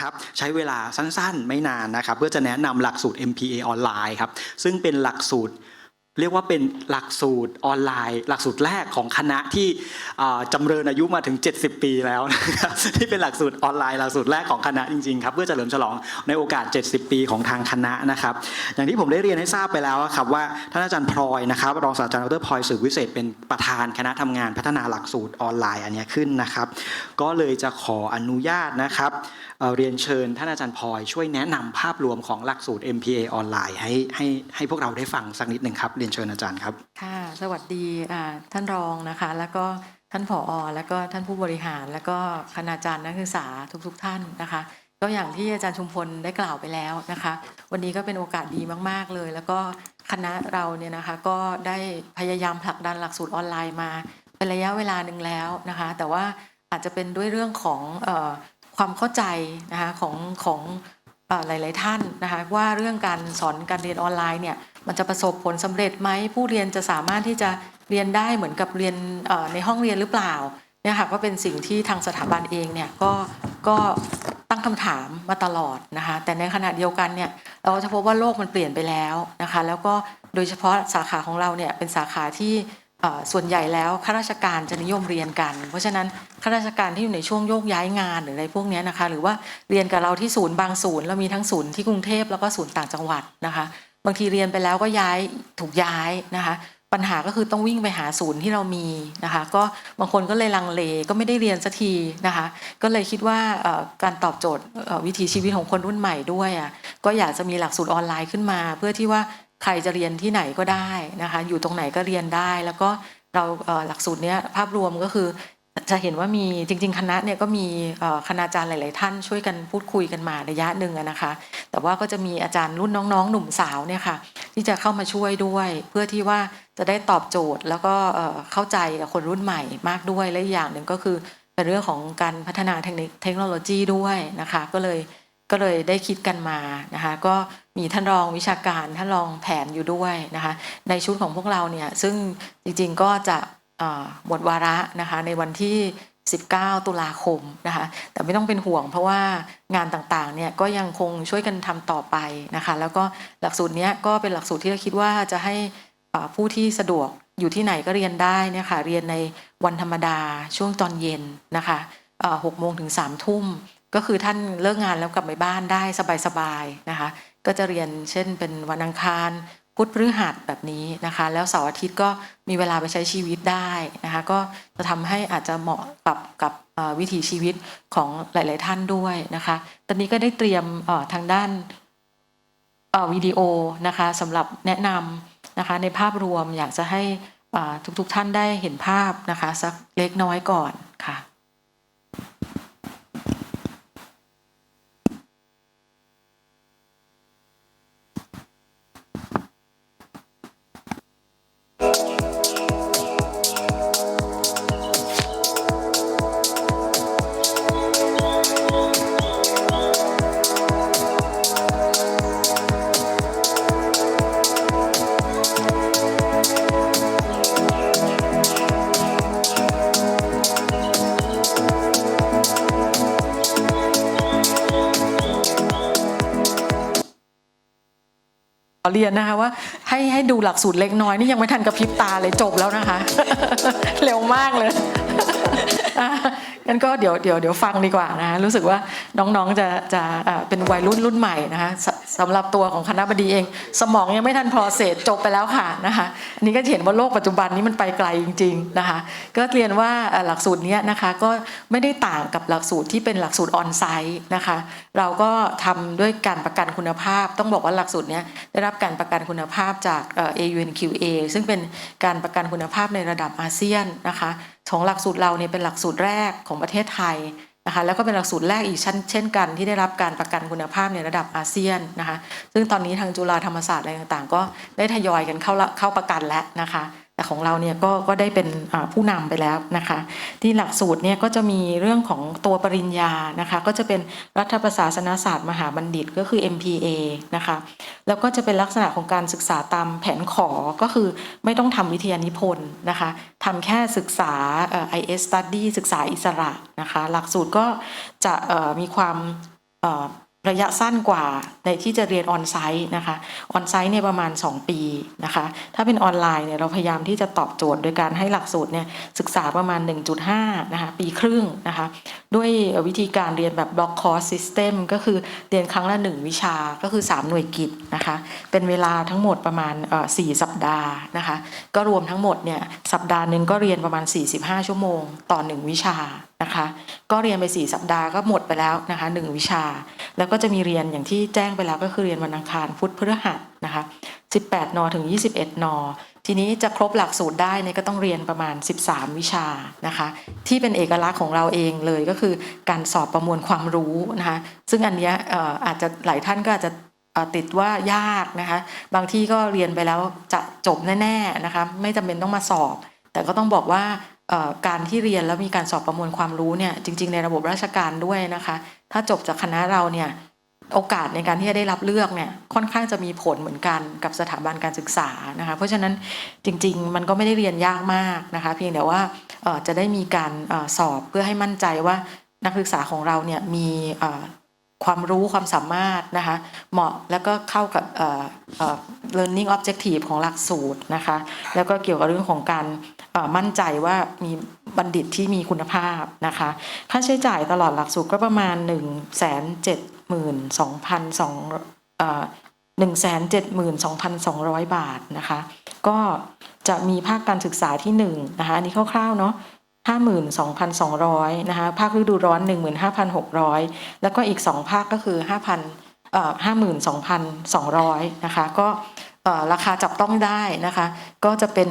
นะครับใช้เวลาสั้นๆ ไม่นานนะครับเพื่อจะแนะนำหลักสูตร MPA ออนไลน์ครับซึ่งเป็นหลักสูตรเรียกว่าเป็นหลักสูตรออนไลน์ หลักสูตรแรกของคณะที่จำเริญอายุมาถึง 70 ปีแล้วนะครับที่เป็นหลักสูตรออนไลน์หลักสูตรแรกของคณะจริงๆครับเพื่อเฉลิมฉลองในโอกาส 70 ปีของทางคณะนะครับ อย่างที่ผมได้เรียนให้ทราบไปแล้วครับว่าท่านอาจารย์พลอยนะครับรองศาสตราจารย์ดรพลอยสืบวิเศษเป็นประธานคณะทำงานพัฒนาหลักสูตรออนไลน์อันนี้ขึ้นนะครับ ก็เลยจะขออนุญาตนะครับ เรียนเชิญท่านอาจารย์พลอยช่วยแนะนำภาพรวมของหลักสูตร MPA ออนไลน์ให้ให้ให้พวกเราได้ฟังสักนิดหนึ่งครับเรียนเชิญอาจารย์ครับค่ะสวัสดีท่านรองนะคะ แล้วก็ท่านผอ แล้วก็ท่านผู้บริหาร แล้วก็คณาจารย์นักศึกษาทุกๆทท่านนะคะ ก็อย่างที่อาจารย์ชุมพลได้กล่าวไปแล้วนะคะ วันนี้ก็เป็นโอกาสดีมาก ๆเลย แล้วก็คณะเราเนี่ยนะคะก็ได้พยายามผลักดันหลักสูตรออนไลน์มาเป็นระยะเวลาหนึ่งแล้วนะคะ แต่ว่าอาจจะเป็นด้วยเรื่องของ ความเข้าใจนะคะของของอหลาย ๆ ท่านนะคะว่าเรื่องการสอนการเรียนออนไลน์เนี่ยมันจะประสบผลสำเร็จไหมผู้เรียนจะสามารถที่จะเรียนได้เหมือนกับเรียนในห้องเรียนหรือเปล่าเนี่ยค่ะก็เป็นสิ่งที่ทางสถาบันเองเนี่ยก็ก็ตั้งคำถามมาตลอดนะคะแต่ในขณะเดียวกันเนี่ยเราจะพบว่าโลกมันเปลี่ยนไปแล้วนะคะแล้วก็โดยเฉพาะสาขาของเราเนี่ยเป็นสาขาที่ ส่วนใหญ่แล้วข้าราชการจะนิยมเรียนกัน เพราะฉะนั้นข้าราชการที่อยู่ในช่วงโยกย้ายงานหรืออะไรพวกนี้นะคะ หรือว่าเรียนกับเราที่ศูนย์บางศูนย์เรามีทั้งศูนย์ที่กรุงเทพแล้วก็ศูนย์ต่างจังหวัดนะคะ บางทีเรียนไปแล้วก็ย้ายถูกย้ายนะคะ ปัญหาก็คือต้องวิ่งไปหาศูนย์ที่เรามีนะคะ ก็บางคนก็เลยลังเลก็ไม่ได้เรียนสักทีนะคะ ก็เลยคิดว่าการตอบโจทย์วิถีชีวิตของคนรุ่นใหม่ด้วยก็อยากจะมีหลักสูตรออนไลน์ขึ้นมา เพื่อที่ว่า ใครจะเรียนที่ไหนก็ได้นะคะ อยู่ตรงไหนก็เรียนได้ แล้วก็เราหลักสูตรเนี้ยภาพรวมก็คือจะเห็นว่ามีจริง ๆ คณะเนี่ยก็มีเอ่อคณาจารย์หลาย ๆ ท่านช่วยกันพูดคุยกันมาระยะหนึ่งนะคะ แต่ว่าก็จะมีอาจารย์รุ่นน้อง ๆ หนุ่มสาวเนี่ยค่ะ ที่จะเข้ามาช่วยด้วย เพื่อที่ว่าจะได้ตอบโจทย์แล้วก็เข้าใจกับคนรุ่นใหม่มากด้วยและอีกอย่างหนึ่งก็คือเป็นเรื่องของการพัฒนาเทคโนโลยีด้วยนะคะ ก็เลยก็เลยได้คิดกันมานะคะ ก็ มีท่านรองวิชาการท่านรองแผนอยู่ด้วยนะคะในชุดของพวกเราเนี่ยซึ่งจริงๆก็จะหมดวาระนะคะในวันที่ 19 ตุลาคมนะคะแต่ไม่ต้องเป็นห่วงเพราะว่างานต่างๆเนี่ยก็ยังคงช่วยกันทำต่อไปนะคะแล้วก็หลักสูตรเนี้ยก็เป็นหลักสูตรที่เราคิดว่าจะให้ผู้ที่สะดวกอยู่ที่ไหนก็เรียนได้นี่ยค่ะเรียนในวันธรรมดาช่วงตอนเย็นนะคะหกโมงถึงสามทุ่มก็คือท่านเลิกงานแล้วกลับไปบ้านได้สบายๆนะคะ ก็จะเรียนเช่นเป็นวันอังคารพุธพฤหัสแบบนี้นะคะ แล้วเสาร์อาทิตย์ก็มีเวลาไปใช้ชีวิตได้นะคะ ก็จะทำให้อาจจะเหมาะกับกับวิถีชีวิตของหลาย ๆ ท่านด้วยนะคะ ตอนนี้ก็ได้เตรียมทางด้านวิดีโอนะคะสำหรับแนะนำนะคะในภาพรวมอยากจะให้ทุก ๆ ท่านได้เห็นภาพนะคะสักเล็กน้อยก่อนค่ะ เรียนนะคะว่าให้ให้ดูหลักสูตรเล็กน้อยนี่ยังไม่ทันกระพริบตาเลยจบแล้วนะคะ เร็วมากเลยงั้นก็เดี๋ยวเดี๋ยวเดี๋ยวฟังดีกว่านะคะรู้สึกว่าน้องๆจะจะเป็นวัยรุ่นรุ่นใหม่นะคะ สำหรับตัวของคณะบดีเอง สมองยังไม่ทันพอเสร็จจบไปแล้วค่ะนะคะอันนี้ก็เห็นว่าโลกปัจจุบันนี้มันไปไกลจริง ๆนะคะ ก็เรียนว่าหลักสูตรนี้นะคะก็ไม่ได้ต่างกับหลักสูตรที่เป็นหลักสูตรออนไซต์นะคะเราก็ทำด้วยการประกันคุณภาพ ต้องบอกว่าหลักสูตรนี้ได้รับการประกันคุณภาพจากเอ่อ AUNQA ซึ่งเป็นการประกันคุณภาพในระดับอาเซียนนะคะของหลักสูตรเราเนี่ยเป็นหลักสูตรแรกของประเทศไทย นะคะแล้วก็เป็นหลักสูตรแรกอีกชั้นเช่นกันที่ได้รับการประกันคุณภาพในระดับอาเซียนนะคะ ซึ่งตอนนี้ทางจุฬาธรรมศาสตร์อะไรต่างๆ ก็ได้ทยอยกันเข้าเข้าประกันแล้วนะคะ แต่ของเราเนี่ยก็ก็ได้เป็นผู้นำไปแล้วนะคะ ที่หลักสูตรเนี่ยก็จะมีเรื่องของตัวปริญญานะคะ ก็จะเป็นรัฐประศาสนศาสตร์มหาบัณฑิตก็คือ MPA นะคะ แล้วก็จะเป็นลักษณะของการศึกษาตามแผนขอก็คือไม่ต้องทำวิทยานิพนธ์นะคะทำแค่ศึกษาอ่อ IS Study ศึกษาอิสระนะคะ หลักสูตรก็จะมีความ ระยะสั้นกว่าในที่จะเรียนออนไซต์นะคะออนไซต์เนี่ยประมาณ 2 ปีนะคะถ้าเป็นออนไลน์เนี่ยเราพยายามที่จะตอบโจทย์โดยการให้หลักสูตรเนี่ยศึกษาประมาณ 1.5นะคะปีครึ่งนะคะ ด้วยวิธีการเรียนแบบ block course system ก็คือเรียนครั้งละ 1 วิชาก็คือ 3 หน่วยกิจนะคะ เป็นเวลาทั้งหมดประมาณเอ่อ4สัปดาห์นะคะ ก็รวมทั้งหมดเนี่ยสัปดาห์หนึ่งก็เรียนประมาณ 45 ชั่วโมง ต่อ 1 วิชานะคะ ก็เรียนไป 4 สัปดาห์ก็หมดไปแล้วนะคะ 1 วิชา แล้วก็จะมีเรียนอย่างที่แจ้งไปแล้วก็คือเรียนวันอังคารพุธพฤหัสนะคะ 18 น ถึง 21 น ทีนี้จะครบหลักสูตรได้เนี่ยก็ต้องเรียนประมาณ 13 วิชานะคะ ที่เป็นเอกลักษณ์ของเราเองเลยก็คือการสอบประมวลความรู้นะคะ ซึ่งอันเนี้ยอาจจะหลายท่านก็อาจจะติดว่ายากนะคะ บางที่ก็เรียนไปแล้วจะจบแน่ๆนะคะ ไม่จำเป็นต้องมาสอบ แต่ก็ต้องบอกว่าการที่เรียนแล้วมีการสอบประมวลความรู้เนี่ยจริง ๆ ในระบบราชการด้วยนะคะ ถ้าจบจากคณะเราเนี่ย โอกาสในการที่จะได้รับเลือกเนี่ยค่อนข้างจะมีผลเหมือนกันกับสถาบันการศึกษานะคะเพราะฉะนั้นจริง ๆ มันก็ไม่ได้เรียนยากมากนะคะเพียงแต่ว่าจะได้มีการสอบเพื่อให้มั่นใจว่านักศึกษาของเราเนี่ยมีความรู้ความสามารถนะคะเหมาะแล้วก็เข้ากับเอ่อเอ่อ learning objective ของหลักสูตรนะคะแล้วก็เกี่ยวกับเรื่องของการมั่นใจว่ามีบัณฑิตที่มีคุณภาพนะคะค่าใช้จ่ายตลอดหลักสูตรก็ประมาณ1นึ่งแสนเจ็ด หมื่นสองพันสองหนึ่งแสนเจ็ดหมื่นสองพันสองร้อยบาทนะคะ ก็จะมีภาคการศึกษาที่หนึ่งนะคะอันนี้คร่าวๆเนาะห้าหมื่นสองพันสองร้อยนะคะภาคฤดูร้อนหนึ่งหมื่นห้าพันหกร้อยแล้วก็อีกสองภาคก็คือห้าพันเอ่อห้าหมื่นสองพันสองร้อยนะคะก็ ราคาจับต้องได้นะคะ ก็จะเป็น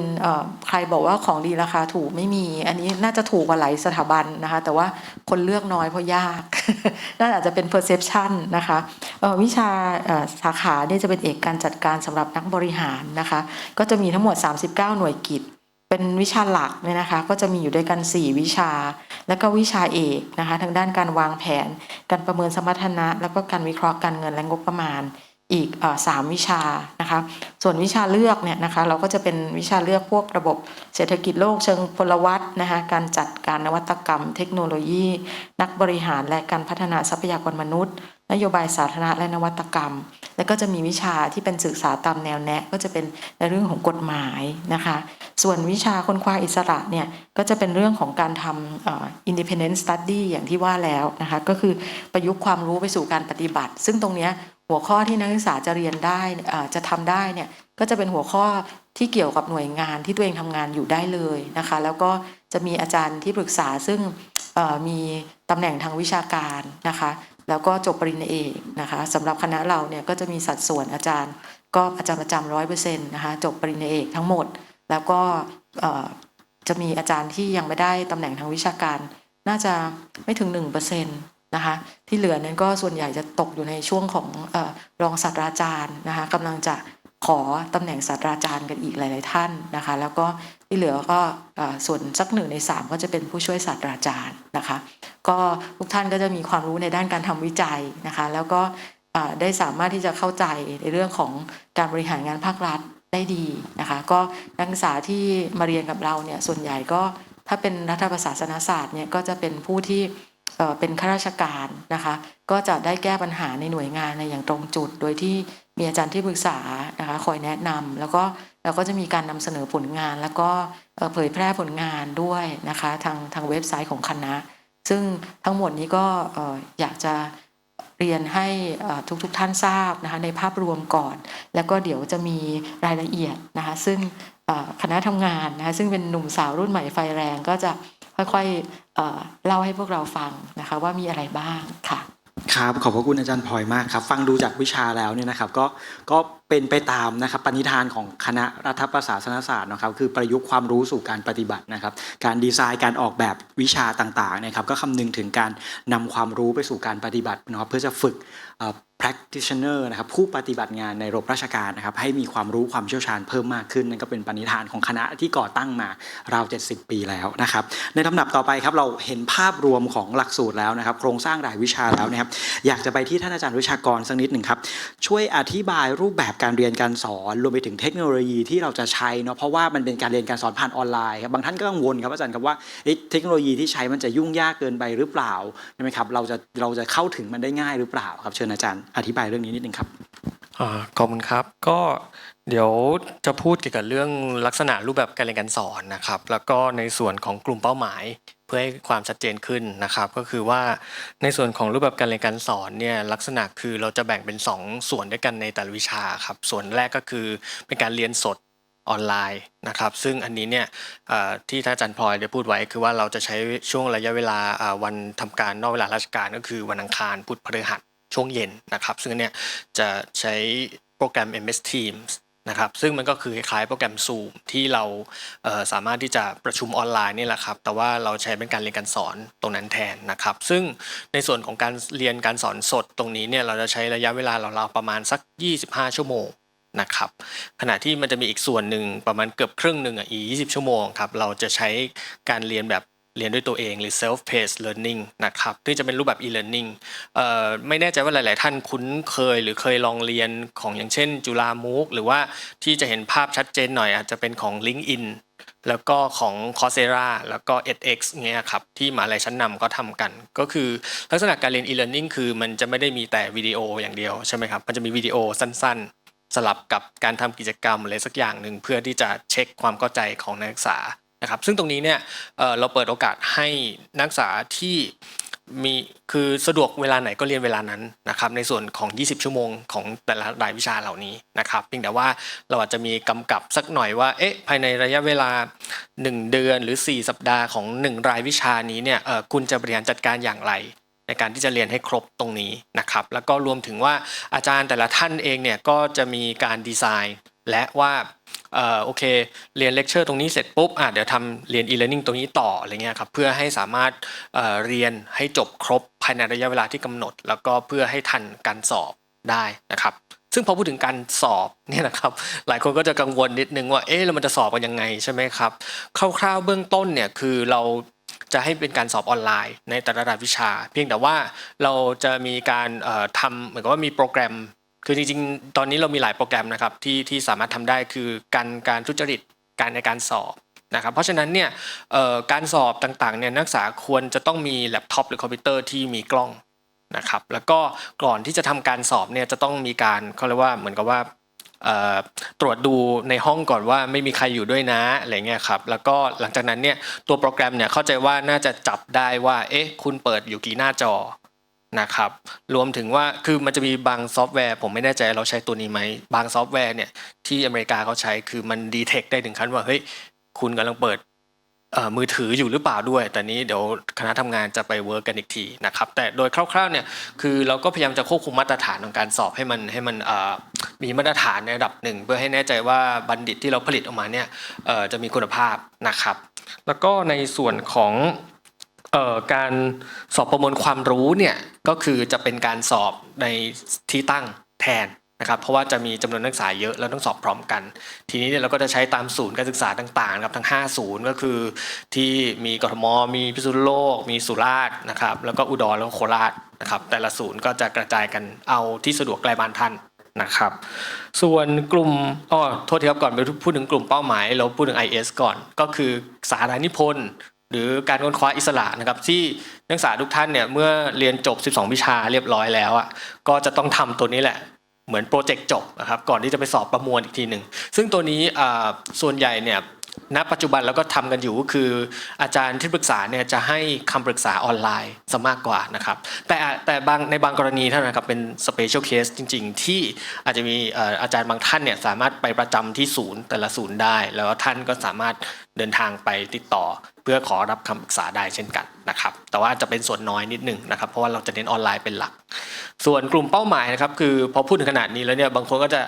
ใครบอกว่าของดีราคาถูกไม่มี อันนี้น่าจะถูกกว่าหลายสถาบันนะคะ แต่ว่าคนเลือกน้อยเพราะยากน่าจะเป็น perception นะคะวิชาสาขาเนี่ยจะเป็นเอกการจัดการสำหรับนักบริหารนะคะ ก็จะมีทั้งหมด 39 หน่วยกิจเป็นวิชาหลักเนี่ยนะคะ ก็จะมีอยู่ด้วยกัน 4 วิชา แล้วก็วิชาเอกนะคะ ทางด้านการวางแผน การประเมินสมรรถนะ แล้วก็การวิเคราะห์การเงินและงบประมาณ อีกสามวิชานะคะส่วนวิชาเลือกเนี่ยนะคะเราก็จะเป็นวิชาเลือกพวกระบบเศรษฐกิจโลกเชิงพลวัตนะคะการจัดการนวัตกรรม เทคโนโลยี นักบริหารและการพัฒนาทรัพยากรมนุษย์ นโยบายสาธารณะและนวัตกรรม แล้วก็จะมีวิชาที่เป็นศึกษาตามแนวแนะ ก็จะเป็นในเรื่องของกฎหมายนะคะส่วนวิชาค้นคว้าอิสระเนี่ยก็จะเป็นเรื่องของการทำอ่อ independent study อย่างที่ว่าแล้วนะคะก็คือประยุกต์ความรู้ไปสู่การปฏิบัติ ซึ่งตรงเนี้ย หัวข้อที่นักศึกษาจะเรียนได้จะทำได้เนี่ยก็จะเป็นหัวข้อที่เกี่ยวกับหน่วยงานที่ตัวเองทำงานอยู่ได้เลยนะคะ แล้วก็จะมีอาจารย์ที่ปรึกษาซึ่งมีตำแหน่งทางวิชาการนะคะ แล้วก็จบปริญญาเอกนะคะสำหรับคณะเราเนี่ยก็จะมีสัดส่วนอาจารย์ ก็อาจารย์ประจำร้อยเปอร์เซ็นต์นะคะจบปริญญาเอกทั้งหมด แล้วก็จะมีอาจารย์ที่ยังไม่ได้ตำแหน่งทางวิชาการ น่าจะไม่ถึง1%นต์ นะคะที่เหลือนั้นก็ส่วนใหญ่จะตกอยู่ในช่วงของอรองศาสตราจารย์นะคะกำลังจะขอตำแหน่งศาสตราจารย์กันอีกหลาย ๆ ท่านนะคะ แล้วก็ที่เหลือก็ส่วนสักหนึ่งในสามก็จะเป็นผู้ช่วยศาสตราจารย์นะคะ ก็ทุกท่านก็จะมีความรู้ในด้านการทำวิจัยนะคะ แล้วก็ได้สามารถที่จะเข้าใจในเรื่องของการบริหารงานภาครัฐได้ดีนะคะ ก็นักศึกษาที่มาเรียนกับเราเนี่ยส่วนใหญ่ก็ถ้าเป็นรัฐประศาสนศาสตร์เนี่ยก็จะเป็นผู้ที่ เป็นข้าราชการนะคะ ก็จะได้แก้ปัญหาในหน่วยงานในอย่างตรงจุด โดยที่มีอาจารย์ที่ปรึกษานะคะคอยแนะนำแล้วก็เราก็จะมีการนำเสนอผลงาน แล้วก็เผยแพร่ผลงานด้วยนะคะทางทางเว็บไซต์ของคณะ ซึ่งทั้งหมดนี้ก็อยากจะเรียนให้ทุกๆทท่านทราบนะคะในภาพรวมก่อน แล้วก็เดี๋ยวจะมีรายละเอียดนะคะซึ่งคณะทำงานนะคะซึ่งเป็นหนุ่มสาวรุ่นใหม่ไฟแรงก็จะ ค่อยๆเล่าให้พวกเราฟังนะคะว่ามีอะไรบ้างค่ะครับขอบพระคุณอาจารย์พลอยมากครับ ฟังดูจากวิชาแล้วเนี่ยนะครับก็ก็เป็นไปตามนะครับปณิธานของคณะรัฐประศาสนศาสตร์นะครับคือประยุกต์ความรู้สู่การปฏิบัตินะครับ การดีไซน์การออกแบบวิชาต่างๆนะครับก็คำนึงถึงการนำความรู้ไปสู่การปฏิบัตินะครับเพื่อจะฝึก practitioner นะครับผู้ปฏิบัติงานในระบบราชการนะครับให้มีความรู้ความเชี่ยวชาญเพิ่มมากขึ้นนั่นก็เป็นปณิธานของคณะที่ก่อตั้งมาราว 70 ปีแล้วนะครับในลำดับต่อไปครับเราเห็นภาพรวมของหลักสูตรแล้วนะครับ โครงสร้างรายวิชาแล้วนะครับอยากจะไปที่ท่านอาจารย์วิชากรสักนิดหนึ่งครับช่วยอธิบายรูปแบบการเรียนการสอนรวมไปถึงเทคโนโลยีที่เราจะใช้เนาะเพราะว่ามันเป็นการเรียนการสอนผ่านออนไลน์ครับบางท่านก็กังวลครับอาจารย์ครับว่าเทคโนโลยีที่ใช้มันจะยุ่งยากเกินไปหรือเปล่าใช่ไหมครับเราจะเราจะเข้าถึงมันได้ง่ายหรือเปล่าครับเชิญอาจารย์อธิบายเรื่องนี้นิดนึงครับอ่าขอบคุณครับก็เดี๋ยวจะพูดเกี่ยวกับเรื่องลักษณะรูปแบบการเรียนการสอนนะครับ แล้วก็ในส่วนของกลุ่มเป้าหมาย เพื่อให้ความชัดเจนขึ้นนะครับ ก็คือว่าในส่วนของรูปแบบการเรียนการสอนเนี่ยลักษณะคือเราจะแบ่งเป็น 2 ส่วนด้วยกันในแต่ละวิชาครับ ส่วนแรกก็คือเป็นการเรียนสดออนไลน์นะครับซึ่งอันนี้เนี่ยที่ท่านอาจารย์พลอยได้พูดไว้ คือว่าเราจะใช้ช่วงระยะเวลาวันทำการนอกเวลาราชการก็คือวันอังคารพุธพฤหัส ช่วงเย็นนะครับ ซึ่งเนี่ยจะใช้โปรแกรม MS Teams นะครับซึ่งมันก็คือคล้ายโปรแกรม Zoom ที่เราเสามารถที่จะประชุมออนไลน์นี่แหละครับ แต่ว่าเราใช้เป็นการเรียนการสอนตรงนั้นแทนนะครับ ซึ่งในส่วนของการเรียนการสอนสดตรงนี้เนี่ยเราจะใช้ระยะเวลาราวๆประมาณสัก 25 ชั่วโมงนะครับขณะที่มันจะมีอีกส่วนหนึ่งประมาณเกือบครึ่งหนึ่งอะอีก20 ชั่วโมงครับเราจะใช้การเรียนแบบ เรียนด้วยตัวเองหรือ self paced learning นะครับซึ่งจะเป็นรูปแบบ e-learning ไม่แน่ใจว่าหลาย ๆ ท่านคุ้นเคยหรือเคยลองเรียนของอย่างเช่น จุฬามูกหรือว่าที่จะเห็นภาพชัดเจนหน่อยอาจจะเป็นของ LinkedIn แล้วก็ของ Coursera แล้วก็ edX เงี้ยครับที่มหาลัยชั้นนำก็ทำกัน ก็คือลักษณะการเรียน e-learning คือมันจะไม่ได้มีแต่วิดีโออย่างเดียวใช่ไหมครับมันจะมีวิดีโอสั้น ๆ สลับกับการทำกิจกรรมอะไรสักอย่างหนึ่งเพื่อที่จะเช็คความเข้าใจของนักศึกษา นะครับซึ่งตรงนี้เนี่ยเราเปิดโอกาสให้นักศึกษาที่มีคือสะดวกเวลาไหนก็เรียนเวลานั้นนะครับในส่วนของ 20 ชั่วโมงของแต่ละรายวิชาเหล่านี้นะครับเพียงแต่ว่าเราอาจจะมีกำกับสักหน่อยว่าเอ๊ะภายในระยะเวลา 1 เดือนหรือ 4 สัปดาห์ของ 1 รายวิชานี้เนี่ยคุณจะบริหารจัดการอย่างไร ในการที่จะเรียนให้ครบตรงนี้นะครับแล้วก็รวมถึงว่าอาจารย์แต่ละท่านเองเนี่ยก็จะมีการดีไซน์ และว่า โอเค เรียนเลคเชอร์ตรงนี้เสร็จปุ๊บอะเดี๋ยวทำเรียน e-learning ตรงนี้ต่ออะไรเงี้ยครับเพื่อให้สามารถเอ่อเรียนให้จบครบภายในระยะเวลาที่กำหนด แล้วก็เพื่อให้ทันการสอบได้นะครับซึ่งพอพูดถึงการสอบเนี่ยนะครับหลายคนก็จะกังวลนิดนึงว่าเอ๊ะแล้วมันจะสอบกันยังไงใช่ไหมครับคร่าวๆเบื้องต้นเนี่ยคือเราจะให้เป็นการสอบออนไลน์ในแต่ละรายวิชา เพียงแต่ว่าเราจะมีการทำเหมือนกับว่ามีโปรแกรม คือจริงๆ ตอนนี้เรามีหลายโปรแกรมนะครับที่ที่สามารถทำได้คือการการทุจริตการในการสอบนะครับเพราะฉะนั้นเนี่ยการสอบต่างๆเนี่ยนักศึกษาควรจะต้องมีแล็ปท็อปหรือคอมพิวเตอร์ที่มีกล้องนะครับแล้วก็ก่อนที่จะทำการสอบเนี่ยจะต้องมีการเขาเรียกว่าเหมือนกับว่าตรวจดูในห้องก่อนว่าไม่มีใครอยู่ด้วยนะอะไรเงี้ยครับแล้วก็หลังจากนั้นเนี่ยตัวโปรแกรมเนี่ยเข้าใจว่าน่าจะจับได้ว่าเอ๊ะคุณเปิดอยู่กี่หน้าจอ นะครับรวมถึงว่าคือมันจะมีบางซอฟต์แวร์ ผมไม่แน่ใจเราใช้ตัวนี้ไหมบางซอฟต์แวร์เนี่ยที่อเมริกาเขาใช้คือมันดีเทคได้ถึงขั้นว่าเฮ้ยคุณกำลังเปิดมือถืออยู่หรือเปล่าด้วย แต่นี้เดี๋ยวคณะทำงานจะไปเวิร์กกันอีกทีนะครับ แต่โดยคร่าวๆเนี่ยคือเราก็พยายามจะควบคุมมาตรฐานของการสอบให้มันให้มันมีมาตรฐานในระดับหนึ่ง เพื่อให้แน่ใจว่าบัณฑิตที่เราผลิตออกมาเนี่ยจะมีคุณภาพนะครับ แล้วก็ในส่วนของ การสอบประมวลความรู้เนี่ยก็คือจะเป็นการสอบในที่ตั้งแทนนะครับเพราะว่าจะมีจำนวนนักศึกษาเยอะแล้วต้องสอบพร้อมกัน ทีนี้เนี่ยเราก็จะใช้ตามศูนย์การศึกษาต่างๆครับทั้ง 5 ศูนย์ก็คือที่มีกทม มีพิษณุโลก มีสุราษฎร์นะครับแล้วก็อุดรแล้วก็โคราชนะครับแต่ละศูนย์ก็จะกระจายกันเอาที่สะดวกใกล้บ้านท่านนะครับส่วนกลุ่มอ๋อโทษทีครับก่อนไปพูดถึงกลุ่มเป้าหมาย เราพูดถึง IS ก่อน ก็คือสาธานิพนธ์ หรือการค้นคว้าอิสระนะครับที่นักศึกษาทุกท่านเนี่ยเมื่อเรียนจบ 12 วิชาเรียบร้อยแล้วอะก็จะต้องทำตัวนี้แหละเหมือนโปรเจกต์จบนะครับก่อนที่จะไปสอบประมวลอีกทีหนึ่งซึ่งตัวนี้ส่วนใหญ่เนี่ยณปัจจุบันเราก็ทำกันอยู่ก็คือ อาจารย์ที่ปรึกษาเนี่ยจะให้คำปรึกษาออนไลน์ซะมากกว่านะครับแต่แต่บางในบางกรณีเท่านั้นครับเป็นสเปเชียลเคสจริง ๆ ที่อาจจะมีอาจารย์บางท่านเนี่ยสามารถไปประจำที่ศูนย์แต่ละศูนย์ได้ แล้วท่านก็สามารถเดินทางไปติดต่อ พื่อขอรับคำปรึกษาได้เช่นกันนะครับ แต่ว่าจะเป็นส่วนน้อยนิดหนึงนะครับ เพราะว่าเราจะเน้นออนไลน์เป็นหลัก ส่วนกลุ่มเป้าหมายนะครับคือพอพูดถึงขนาดนี้แล้วเนี่ยบางคนก็จะ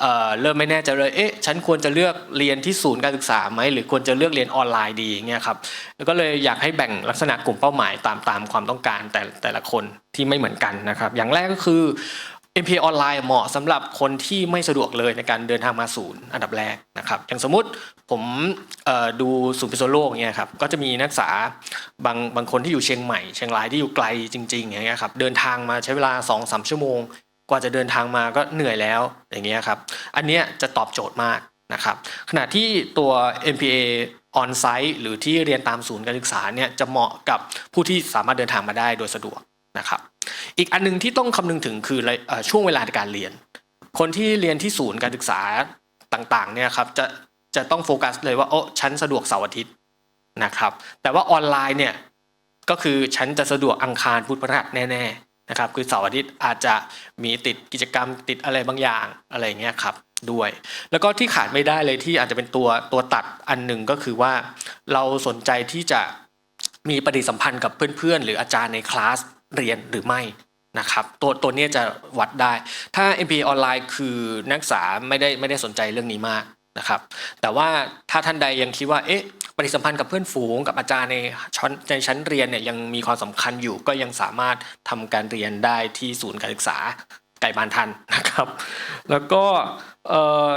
เเริ่มไม่แน่ใจเลย เอ๊ะ ฉันควรจะเลือกเรียนที่ศูนย์การศึกษาไหมหรือควรจะเลือกเรียนออนไลน์ดีเงี้ยครับ แล้วก็เลยอยากให้แบ่งลักษณะกลุ่มเป้าหมายตามตามความต้องการแต่แต่ละคนที่ไม่เหมือนกันนะครับ อย่างแรกก็คือ MPA ออนไลน์เหมาะสำหรับคนที่ไม่สะดวกเลยในการเดินทางมาศูนย์อันดับแรกนะครับอย่างสมมุติผมดูศูนย์พิษณุโลกเนี่ยครับก็จะมีนักศึกษาบางบางคนที่อยู่เชียงใหม่ เชียงรายที่อยู่ไกลจริงๆอย่างเงี้ยครับเดินทางมาใช้เวลา2อสชั่วโมง กว่าจะเดินทางมาก็เหนื่อยแล้วอย่างเงี้ยครับอันเนี้ยจะตอบโจทย์มากนะครับขณะที่ตัว MPA on site หรือที่เรียนตามศูนย์การศึกษาเนี่ยจะเหมาะกับผู้ที่สามารถเดินทางมาได้โดยสะดวกนะครับ อีกอันหนึงที่ต้องคำนึงถึงคือช่วงเวลาในการเรียน คนที่เรียนที่ศูนย์การศึกษาต่างๆเนี่ยครับจะจะต้องโฟกัสเลยว่าโอ้ฉันสะดวกเสาร์อาทิตย์นะครับ แต่ว่าออนไลน์เนี่ยก็คือฉันจะสะดวกอังคารพุธพฤหัสแน่ๆนะครับ คือเสาร์อาทิตย์อาจจะมีติดกิจกรรมติดอะไรบางอย่างอะไรเงี้ยครับด้วย แล้วก็ที่ขาดไม่ได้เลยที่อาจจะเป็นตัวตัวตัดอันหนึ่งก็คือว่าเราสนใจที่จะมีปฏิสัมพันธ์กับเพื่อนๆ หรืออาจารย์ในคลาส เรียนหรือไม่นะครับตัวตัวนี้จะวัดได้ ถ้า MPA ออนไลน์คือนักศึกษาไม่ได้ไม่ได้สนใจเรื่องนี้มากนะครับแต่ว่าถ้าท่านใดยังคิดว่าเอ๊ะปฏิสัมพันธ์กับเพื่อนฝูงกับอาจารย์ในชั้นในชั้นเรียนเนี่ยยังมีความสำคัญอยู่ก็ยังสามารถทำการเรียนได้ที่ศูนย์การศึกษาไก่บานทันนะครับ แล้วก็เอ่อ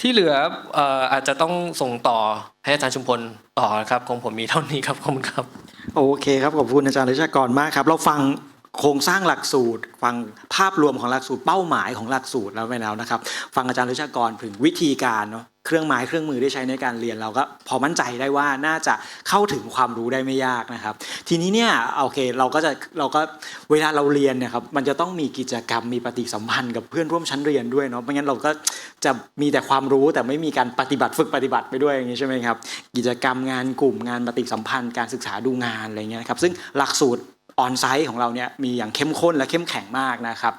ที่เหลือเอ่ออาจจะต้องส่งต่อให้อาจารย์ชุมพลต่อครับของผมมีเท่านี้ครับขอบคุณครับ โอเคครับขอบคุณอาจารย์ฤชากรมากครับ เราฟังโครงสร้างหลักสูตร ฟังภาพรวมของหลักสูตรเป้าหมายของหลักสูตรแล้วไปแล้วนะครับ ฟังอาจารย์ฤชากรถึงวิธีการเนาะ เครื่องไม้เครื่องมือที่ใช้ในการเรียนเราก็พอมั่นใจได้ว่าน่าจะเข้าถึงความรู้ได้ไม่ยากนะครับ ทีนี้เนี่ยโอเคเราก็จะเราก็เวลาเราเรียนเนี่ยครับมันจะต้องมีกิจกรรมมีปฏิสัมพันธ์กับเพื่อนร่วมชั้นเรียนด้วยเนาะไม่งั้นเราก็จะมีแต่ความรู้แต่ไม่มีการปฏิบัติฝึกปฏิบัติไปด้วยอย่างนี้ใช่ไหมครับกิจกรรมงานกลุ่มงานปฏิสัมพันธ์การศึกษาดูงานอะไรเงี้ยครับซึ่งหลักสูตรออนไซต์ของเราเนี่ยมีอย่างเข้มข้นและเข้มแข็งมากนะครับ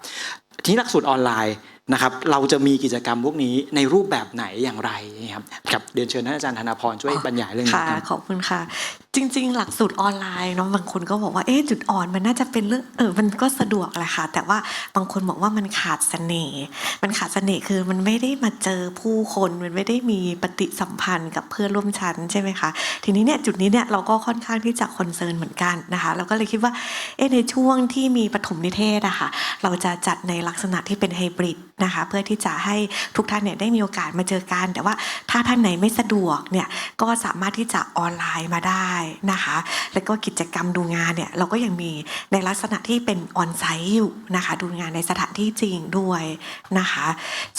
ที่หลักสูตรออนไลน์นะครับเราจะมีกิจกรรมพวกนี้ในรูปแบบไหนอย่างไรนะครับกับเรียนเชิญท่านอาจารย์ธนาพรช่วยบรรยายเรื่องนี้ค่ะครับขอบคุณค่ะ จริง ๆ หลักสูตรออนไลน์เนาะบางคนก็บอกว่าเอ๊ะจุดอ่อนมันน่าจะเป็นเรื่องเออมันก็สะดวกแหละค่ะ แต่ว่าบางคนบอกว่ามันขาดเสน่ห์มันขาดเสน่ห์คือมันไม่ได้มาเจอผู้คนมันไม่ได้มีปฏิสัมพันธ์กับเพื่อนร่วมชั้นใช่ไหมคะทีนี้เนี่ยจุดนี้เนี่ยเราก็ค่อนข้างที่จะคอนเซิร์นเหมือนกันนะคะเราก็เลยคิดว่าเอ๊ะในช่วงที่มีปฐมนิเทศอะค่ะเราจะจัดในลักษณะที่เป็นไฮบริดนะคะเพื่อที่จะให้ทุกท่านเนี่ยได้มีโอกาสมาเจอกัน แต่ว่าถ้าท่านไหนไม่สะดวกเนี่ยก็สามารถที่จะออนไลน์มาได้นะคะ แล้วก็กิจกรรมดูงานเนี่ยเราก็ยังมีในลักษณะที่เป็นออนไซต์อยู่นะคะ ดูงานในสถานที่จริงด้วยนะคะ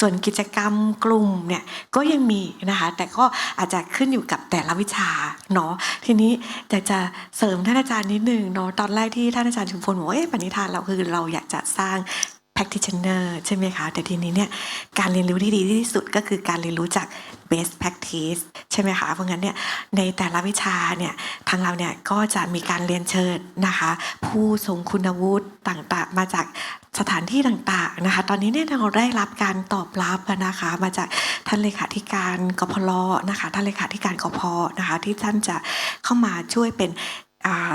ส่วนกิจกรรมกลุ่มเนี่ยก็ยังมีนะคะ แต่ก็อาจจะขึ้นอยู่กับแต่ละวิชาเนาะทีนี้อยากจะเสริมท่านอาจารย์นิดนึงเนาะตอนแรกที่ท่านอาจารย์ชุมพลบอกว่าเอ๊ะปณิธานเราคือเราอยากจะสร้าง practitioner ใช่ไหมคะ แต่ทีนี้เนี่ยการเรียนรู้ที่ดีที่สุดก็คือการเรียนรู้จาก best practice ใช่ไหมคะ เพราะงั้นเนี่ยในแต่ละวิชาเนี่ยทางเราเนี่ยก็จะมีการเรียนเชิญนะคะ ผู้ทรงคุณวุฒิต่างๆ มาจากสถานที่ต่างๆนะคะ ตอนนี้เนี่ยเราได้รับการตอบรับนะคะมาจากท่านเลขาธิการกพลนะคะท่านเลขาธิการกพนะคะที่ท่านจะเข้ามาช่วยเป็นอ่า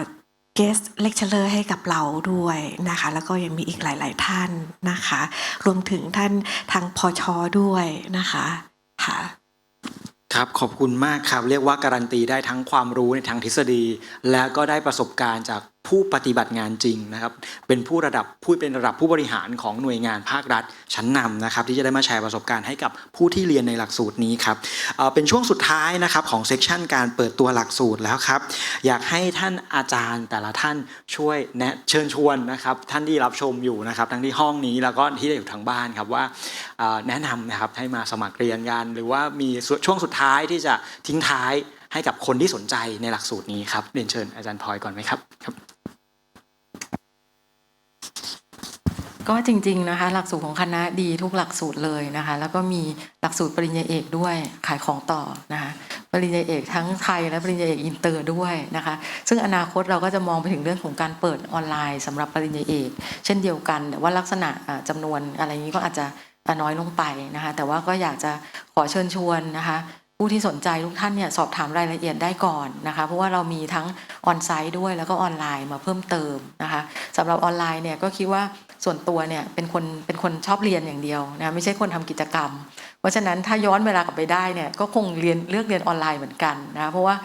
guest lecturer ให้กับเราด้วยนะคะ แล้วก็ยังมีอีกหลาย ๆ ท่านนะคะ รวมถึงท่านทางพอชอด้วยนะคะค่ะ ครับขอบคุณมากครับ เรียกว่าการันตีได้ทั้งความรู้ในทางทฤษฎี และก็ได้ประสบการณ์จาก ผู้ปฏิบัติงานจริงนะครับ เป็นผู้ระดับผู้เป็นระดับผู้บริหารของหน่วยงานภาครัฐ ชั้นนำนะครับ ที่จะได้มาแชร์ประสบการณ์ให้กับผู้ที่เรียนในหลักสูตรนี้ครับเเป็นช่วงสุดท้ายนะครับของเซกชันการเปิดตัวหลักสูตรแล้วครับ อยากให้ท่านอาจารย์แต่ละท่านช่วยแนะเชิญชวนนะครับ ท่านที่รับชมอยู่นะครับ ทั้งที่ห้องนี้แล้วก็ที่อยู่ทางบ้านครับว่าแนะนำนะครับให้มาสมัครเรียนกันหรือว่ามีช่วงสุดท้ายที่จะทิ้งท้ายให้กับคนที่สนใจในหลักสูตรนี้ครับเรียนเชิญอาจารย์พลอยก่อนไหมครับครับ ก็จริง ๆนะคะ หลักสูตรของคณะดีทุกหลักสูตรเลยนะคะ แล้วก็มีหลักสูตรปริญญาเอกด้วยขายของต่อนะคะปริญญาเอกทั้งไทยและปริญญาเอกอินเตอร์ด้วยนะคะ ซึ่งอนาคตเราก็จะมองไปถึงเรื่องของการเปิดออนไลน์สำหรับปริญญาเอก เช่นเดียวกัน แต่ว่าลักษณะอ่าจำนวนอะไรนี้ก็อาจจะน้อยลงไปนะคะ แต่ว่าก็อยากจะขอเชิญชวนนะคะ ผู้ที่สนใจทุกท่านเนี่ยสอบถามรายละเอียดได้ก่อนนะคะเพราะว่าเรามีทั้งออนไซต์ด้วยแล้วก็ออนไลน์มาเพิ่มเติมนะคะสำหรับออนไลน์เนี่ยก็คิดว่าส่วนตัวเนี่ยเป็นคนเป็นคนชอบเรียนอย่างเดียวนะไม่ใช่คนทำกิจกรรม เพราะฉะนั้นถ้าย้อนเวลากลับไปได้เนี่ยก็คงเรียนเลือกเรียนออนไลน์เหมือนกันนะเพราะว่า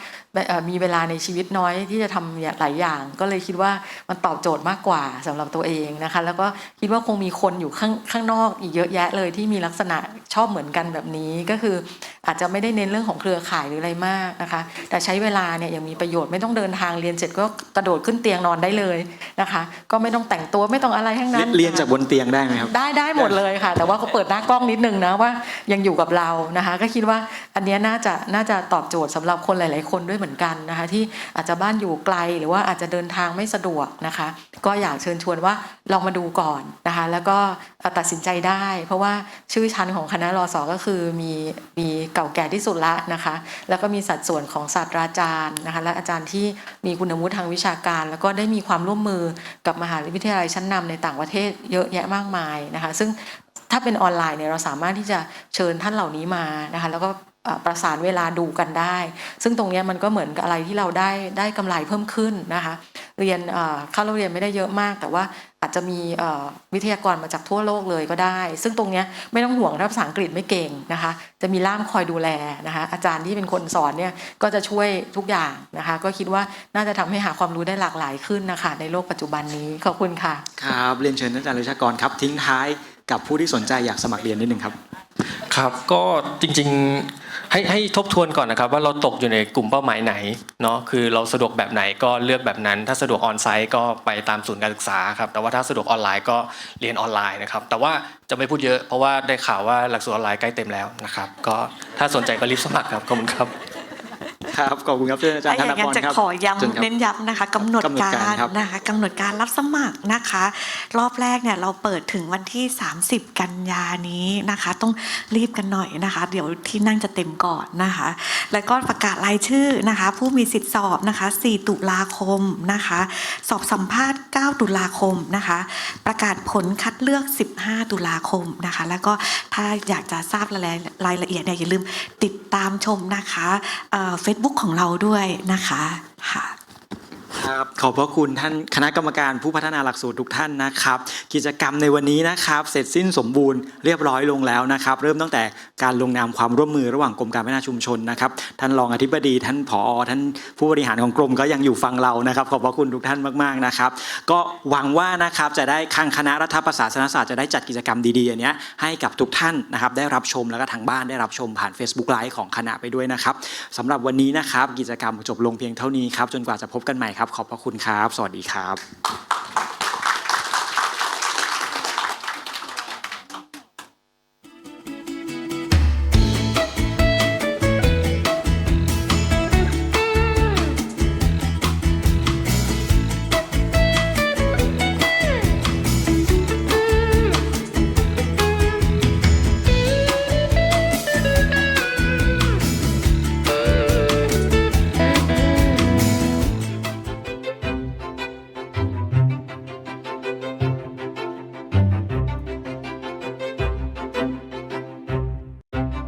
มีเวลาในชีวิตน้อยที่จะทำหลายอย่าง ก็เลยคิดว่ามันตอบโจทย์มากกว่าสำหรับตัวเองนะคะ แล้วก็คิดว่าคงมีคนอยู่ข้างข้างนอกอีกเยอะแยะเลยที่มีลักษณะชอบเหมือนกันแบบนี้ก็คืออาจจะไม่ได้เน้นเรื่องของเครือข่ายหรืออะไรมากนะคะ แต่ใช้เวลาเนี่ยยังมีประโยชน์ไม่ต้องเดินทางเรียนเสร็จก็กระโดดขึ้นเตียงนอนได้เลยนะคะ ก็ไม่ต้องแต่งตัวไม่ต้องอะไรทั้งนั้นเรียนจากบนเตียงได้ไหมครับได้ได้หมดเลยค่ะ แต่ว่าเขาเปิดหน้ากล้องนิดนึงนะว่ายังอยู่กับเรานะคะ ก็คิดว่าอันเนี้ยน่าจะน่าจะตอบโจทย์สำหรับคนหลาย ๆ คนด้วยเหมือนกันนะคะที่อาจจะบ้านอยู่ไกลหรือว่าอาจจะเดินทางไม่สะดวกนะคะ ก็อยากเชิญชวนว่าลองมาดูก่อนนะคะ แล้วก็ตัดสินใจได้ เพราะว่าชื่อชั้นของคณะรอสอก็คือมีมีเก่าแก่ที่สุดละนะคะ แล้วก็มีสัดส่วนของศาสตราจารย์นะคะและอาจารย์ที่มีคุณวุฒิทางวิชาการ แล้วก็ได้มีความร่วมมือกับมหาวิทยาลัยชั้นนำในต่างประเทศเยอะแยะมากมายนะคะ ซึ่งถ้าเป็นออนไลน์เนี่ยเราสามารถที่จะเชิญท่านเหล่านี้มานะคะ แล้วก็ ประสานเวลาดูกันได้ ซึ่งตรงเนี้ยมันก็เหมือนกับอะไรที่เราได้ได้กำไรเพิ่มขึ้นนะคะ เรียนเอ่อเข้าโรงเรียนไม่ได้เยอะมาก แต่ว่าอาจจะมีเอ่อวิทยากรมาจากทั่วโลกเลยก็ได้ ซึ่งตรงเนี้ยไม่ต้องห่วงถ้าภาษาอังกฤษไม่เก่งนะคะ จะมีล่ามคอยดูแลนะคะ อาจารย์ที่เป็นคนสอนเนี่ยก็จะช่วยทุกอย่างนะคะ ก็คิดว่าน่าจะทำให้หาความรู้ได้หลากหลายขึ้นนะคะ ในโลกปัจจุบันนี้ขอบคุณค่ะครับเรียนเชิญท่านอาจารย์วิชากรครับทิ้งท้ายกับผู้ที่สนใจอยากสมัครเรียนนิดนึงครับ ครับก็จริงๆ ให้ให้ทบทวนก่อนนะครับว่าเราตกอยู่ในกลุ่มเป้าหมายไหนเนาะคือเราสะดวกแบบไหนก็เลือกแบบนั้น ถ้าสะดวกออนไซต์ก็ไปตามศูนย์การศึกษาครับแต่ว่าถ้าสะดวกออนไลน์ก็เรียนออนไลน์นะครับแต่ว่าจะไม่พูดเยอะเพราะว่าได้ข่าวว่าหลักสูตรออนไลน์ใกล้เต็มแล้วนะครับก็ถ้าสนใจก็รีบสมัครครับขอบคุณครับ ครับขอบคุณครับเชิญอาจารย์อธนย่างพนั้นรจะครับขอเชิญย้ำครับเน้นย้ำนะคะกำหนดกำหนดกาการรครับนะคะกำหนดการรับสมัครนะคะ รอบแรกเนี่ยเราเปิดถึงวันที่ 30 กันยานี้นะคะ ต้องรีบกันหน่อยนะคะ เดี๋ยวที่นั่งจะเต็มก่อนนะคะ แล้วก็ประกาศรายชื่อนะคะ ผู้มีสิทธิ์สอบนะคะ 4 ตุลาคมนะคะ สอบสัมภาษณ์ 9 ตุลาคมนะคะ ประกาศผลคัดเลือก 15 ตุลาคมนะคะ แล้วก็ถ้าอยากจะทราบรายรายละเอียดเนี่ยอย่าลืมติดตามชมนะคะเฟซบุ๊กของเราด้วยนะคะค่ะ ครับขอบพระคุณท่านคณะกรรมการผู้พัฒนาหลักสูตรทุกท่านนะครับ กิจกรรมในวันนี้นะครับ เสร็จสิ้นสมบูรณ์เรียบร้อยลงแล้วนะครับ เริ่มตั้งแต่การลงนามความร่วมมือระหว่างกรมการพัฒนาชุมชนนะครับ ท่านรองอธิบดี ท่านผอท่านผู้บริหารของกรมก็ยังอยู่ฟังเรานะครับ ขอบพระคุณทุกท่านมากๆนะครับ ก็หวังว่านะครับจะได้ทางคณะรัฐประศาสนศาสตร์จะได้จัดกิจกรรมดีๆอันนี้ให้กับทุกท่านนะครับ ได้รับชมแล้วก็ทางบ้านได้รับชมผ่าน Facebook Live ของคณะไปด้วยนะครับสำหรับวันนี้นะครับ กิจกรรมจบลงเพียงเท่านี้ครับจนกว่าจะพบกันใหม่ครับ ขอบพระคุณครับ สวัสดีครับ